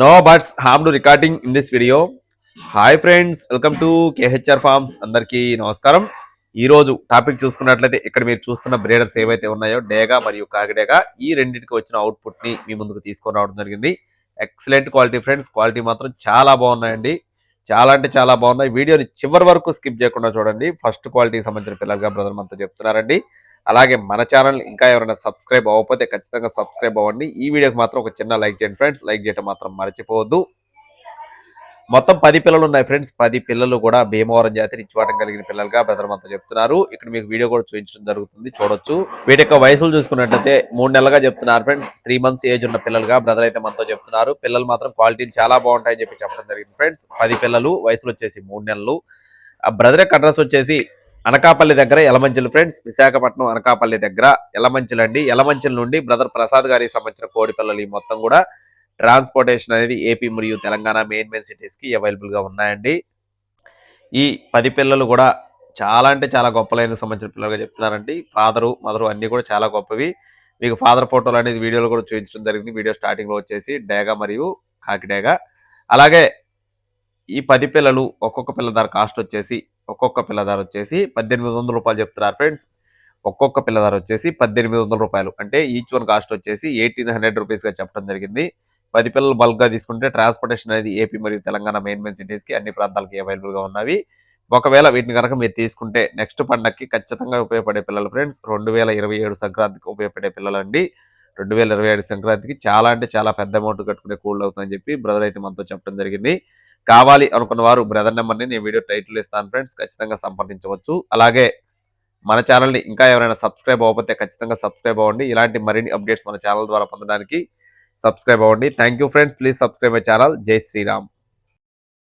No buts ham to recording in this video hi friends welcome to KHR farms అందరికీ నమస్కారం. ఈ రోజు topic చూసుకున్నట్లయితే ఇక్కడ మీరు చూస్తున్న బ్రేడర్స్ ఏవైతే ఉన్నాయో డేగా మరియు కాకిడేగా ఈ రెండింటికి వచ్చిన అవుట్పుట్ని మీ ముందుకు తీసుకొని రావడం జరిగింది. ఎక్సలెంట్ క్వాలిటీ ఫ్రెండ్స్ క్వాలిటీ మాత్రం చాలా బాగున్నాయండి. చాలా అంటే చాలా బాగున్నాయి. వీడియోని చివరి వరకు స్కిప్ చేయకుండా చూడండి. ఫస్ట్ క్వాలిటీకి సంబంధించిన పిల్లలుగా బ్రదర్ మనతో చెప్తున్నారండి. అలాగే మన ఛానల్ ఇంకా ఎవరైనా సబ్స్క్రైబ్ అవ్వకపోతే ఖచ్చితంగా సబ్స్క్రైబ్ అవ్వండి. ఈ వీడియోకి మాత్రం ఒక చిన్న లైక్ చేయండి ఫ్రెండ్స్. లైక్ చేయడం మాత్రం మర్చిపోవద్దు. మొత్తం పది పిల్లలు ఉన్నాయి ఫ్రెండ్స్. పది పిల్లలు కూడా భీమవరం జాతి రిచ్చివాటం కలిగిన పిల్లలుగా బ్రదర్ చెప్తున్నారు. ఇక్కడ మీకు వీడియో కూడా చూపించడం జరుగుతుంది. చూడొచ్చు. వీటి యొక్క వయసులు చూసుకున్నట్లయితే మూడు నెలలుగా చెప్తున్నారు ఫ్రెండ్స్. త్రీ మంత్స్ ఏజ్ ఉన్న పిల్లలుగా బ్రదర్ అయితే మనతో చెప్తున్నారు. పిల్లలు మాత్రం క్వాలిటీ చాలా బాగుంటాయని చెప్పి చెప్పడం జరిగింది ఫ్రెండ్స్. పది పిల్లలు వయసులు వచ్చేసి మూడు నెలలు. ఆ బ్రదర్ యొక్క అడ్రస్ వచ్చేసి అనకాపల్లి దగ్గర ఎలమంచిలు ఫ్రెండ్స్ విశాఖపట్నం అనకాపల్లి దగ్గర యలమంచిల్ అండి యలమంచిల్ నుండి బ్రదర్ ప్రసాద్ గారికి సంబంధించిన కోడి పిల్లలు ఈ మొత్తం కూడా ట్రాన్స్పోర్టేషన్ అనేది ఏపీ మరియు తెలంగాణ మెయిన్ మెయిన్ సిటీస్కి అవైలబుల్గా ఉన్నాయండి. ఈ పది పిల్లలు కూడా చాలా అంటే చాలా గొప్పలైన సంబంధించిన పిల్లలుగా చెప్తున్నారండి. ఫాదరు మదరు అన్నీ కూడా చాలా గొప్పవి. మీకు ఫాదర్ ఫోటోలు అనేది వీడియోలో కూడా చూపించడం జరిగింది. వీడియో స్టార్టింగ్లో వచ్చేసి డేగా మరియు కాకిడేగా అలాగే ఈ పది పిల్లలు ఒక్కొక్క పిల్ల ధర కాస్ట్ వచ్చేసి ఒక్కొక్క పిల్లదార వచ్చేసి పద్దెనిమిది వందల రూపాయలు చెప్తున్నారు ఫ్రెండ్స్. ఒక్కొక్క పిల్లదార వచ్చేసి పద్దెనిమిది వందల రూపాయలు. అంటే ఈచ్ వన్ కాస్ట్ వచ్చేసి ఎయిటీన్ హండ్రెడ్ రూపీస్గా చెప్పడం జరిగింది. పది పిల్లలు బల్క్గా తీసుకుంటే ట్రాన్స్పోర్టేషన్ అనేది ఏపీ మరియు తెలంగాణ మెయిన్ మెయిన్ సిటీస్కి అన్ని ప్రాంతాలకి అవైలబుల్గా ఉన్నవి. ఒకవేళ వీటిని కనుక మీరు తీసుకుంటే నెక్స్ట్ పండగకి ఖచ్చితంగా ఉపయోగపడే పిల్లలు ఫ్రెండ్స్ రెండు వేల ఇరవై ఏడు సంక్రాంతికి ఉపయోగపడే పిల్లలండి. రెండు వేల ఇరవై ఏడు సంక్రాంతికి చాలా అంటే చాలా పెద్ద అమౌంట్ కట్టుకునే కూళ్ళు అవుతుందని చెప్పి బ్రదర్ అయితే మనతో చెప్పడం జరిగింది. కావాలి అనుకున్న వారు బ్రదర్ నెంబర్ని నేను వీడియో టైటిల్ ఇస్తాను ఫ్రెండ్స్ ఖచ్చితంగా సంప్రదించవచ్చు. అలాగే మన ఛానల్ని ఇంకా ఎవరైనా సబ్స్క్రైబ్ అవ్వకపోతే ఖచ్చితంగా సబ్స్క్రైబ్ అవ్వండి. ఇలాంటి మరిన్ని అప్డేట్స్ మన ఛానల్ ద్వారా పొందడానికి సబ్స్క్రైబ్ అవ్వండి. Thank you friends. Please subscribe my channel. జై శ్రీరామ్.